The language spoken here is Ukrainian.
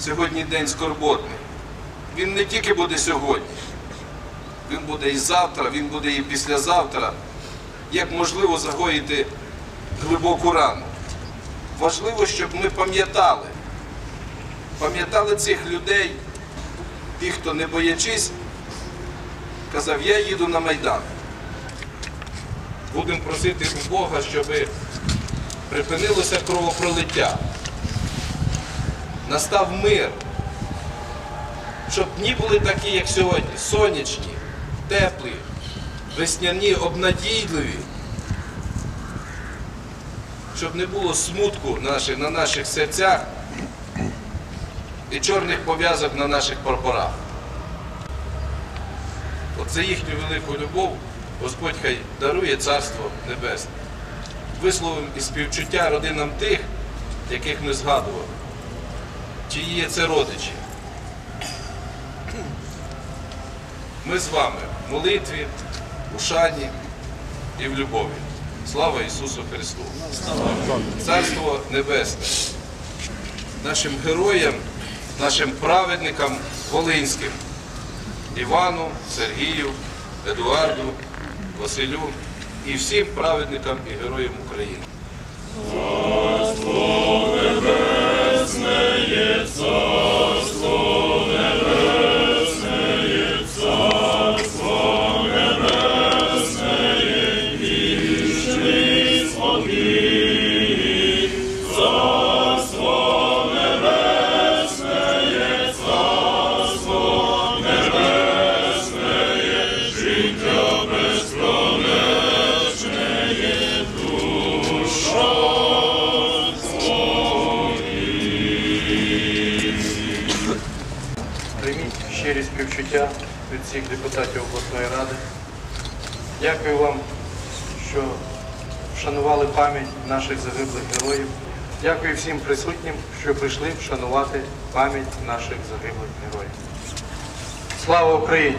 сьогодні день скорботний. Він не тільки буде сьогодні, він буде і завтра, він буде і післязавтра. Як можливо загоїти глибоку рану. Важливо, щоб ми пам'ятали, пам'ятали цих людей, тих, хто не боячись, казав, я їду на Майдан. Будемо просити у Бога, щоб припинилося кровопролиття. Настав мир. Щоб дні були такі, як сьогодні, сонячні, теплі, весняні, обнадійливі. Щоб не було смутку на наших серцях і чорних пов'язок на наших прапорах. За їхню велику любов Господь хай дарує Царство Небесне. Висловимо і співчуття родинам тих, яких ми згадували, чиї є це родичі. Ми з вами в молитві, у шані і в любові. Слава Ісусу Христу! Царство Небесне, нашим героям, нашим праведникам Волинським, Івану, Сергію, Едуарду, Василю і всім праведникам і героям України. Щирі співчуття від всіх депутатів обласної ради. Дякую вам, вшанували пам'ять наших загиблих героїв. Дякую всім присутнім, що прийшли вшанувати пам'ять наших загиблих героїв. Слава Україні!